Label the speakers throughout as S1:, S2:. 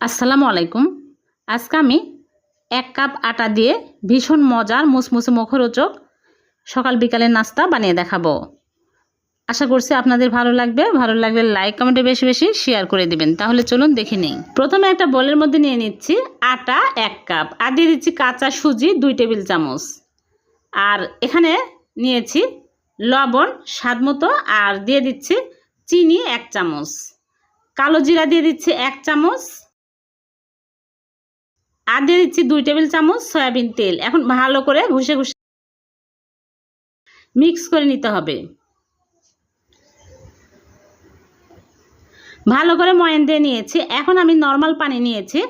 S1: আসসালামু আলাইকুম। আজকে আমি এক কাপ আটা দিয়ে ভীষণ মজার মুসমুসে মুখরোচক সকাল বিকালের নাস্তা বানিয়ে দেখাবো। আশা করছি আপনাদের ভালো লাগবে। ভালো লাগলে লাইক, কমেন্টে বেশি বেশি শেয়ার করে দিবেন। তাহলে চলুন দেখে নিই। প্রথমে একটা বোলের মধ্যে নিয়ে নিচ্ছি আটা এক কাপ আর দিয়ে দিচ্ছি কাঁচা সুজি দুই টেবিল চামচ। আর এখানে নিয়েছি লবণ স্বাদ মতো আর দিয়ে দিচ্ছি চিনি এক চামচ। কালো জিরা দিয়ে দিচ্ছি এক চামচ। আর দিয়ে দিচ্ছি দুই টেবিল চামচ সয়াবিন তেল। এখন ভালো করে ঘষে ঘষে মিক্স করে নিতে হবে। ভালো করে ময়ান দিয়ে নিয়েছি। এখন আমি নর্মাল পানি নিয়েছি।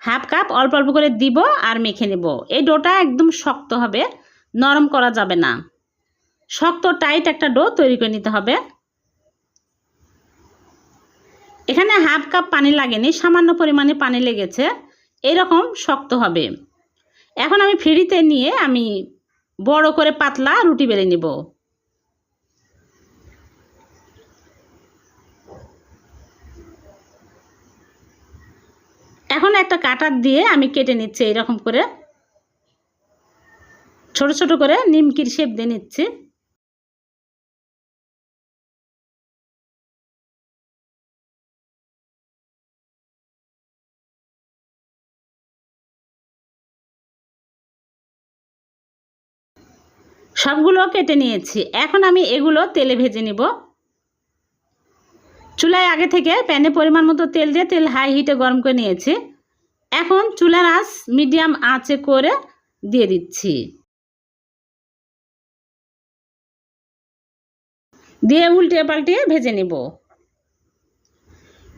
S1: হাফ কাপ অল্প অল্প করে দিব আর মেখে নেব। এই ডোটা একদম শক্ত হবে, নরম করা যাবে না। শক্ত, টাইট একটা ডো তৈরি করে নিতে হবে। এখানে হাফ কাপ পানি লাগেনি, সামান্য পরিমাণে পানি লেগেছে। এরকম শক্ত হবে। এখন আমি ফ্রিতে নিয়ে আমি বড় করে পাতলা রুটি বেলে নিব। এখন একটা কাটার দিয়ে আমি কেটে নিচ্ছি এইরকম করে। ছোট ছোট করে নিমকির শেপ দিয়ে নিচ্ছি। সবগুলো কেটে নিয়েছি। এখন আমি এগুলো তেলে ভেজে নিব। চুলায় আগে থেকে প্যানে পরিমাণ মতো তেল দিয়ে তেল হাই হিটে গরম করে নিয়েছি। এখন চুলার আঁচ মিডিয়াম আঁচে করে দিয়ে দিচ্ছি। দিয়ে উল্টে পাল্টিয়ে ভেজে নিব।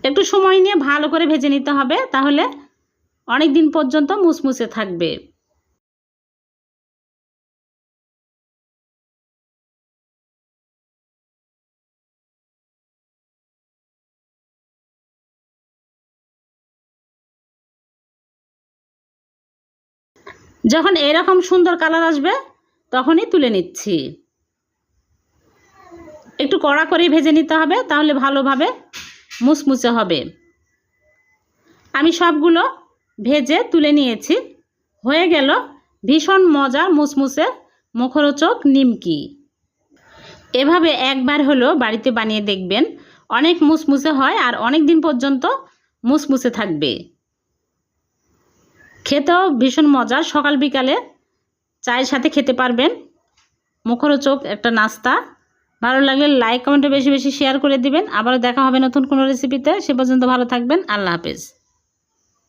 S1: একটু সময় নিয়ে ভালো করে ভেজে নিতে হবে, তাহলে অনেক দিন পর্যন্ত মুসমুসে থাকবে। যখন এরকম সুন্দর কালার আসবে, তখনই তুলে নিচ্ছি। একটু কড়া করেই ভেজে নিতে হবে, তাহলে ভালোভাবে মুসমুচে হবে। আমি সবগুলো ভেজে তুলে নিয়েছি। হয়ে গেল ভীষণ মজার মুসমুসে মুখরোচক নিমকি। এভাবে একবার হলো বাড়িতে বানিয়ে দেখবেন, অনেক মুসমুসে হয় আর অনেক দিন পর্যন্ত মুসমুসে থাকবে। খেতেও ভীষণ মজা। সকাল বিকালে চায়ের সাথে খেতে পারবেন। মুখরোচক একটা নাস্তা। ভালো লাগলে লাইক কমেন্টে বেশি বেশি শেয়ার করে দিবেন। আবারও দেখা হবে নতুন কোনো রেসিপিতে সে পর্যন্ত ভালো থাকবেন। আল্লাহ হাফেজ।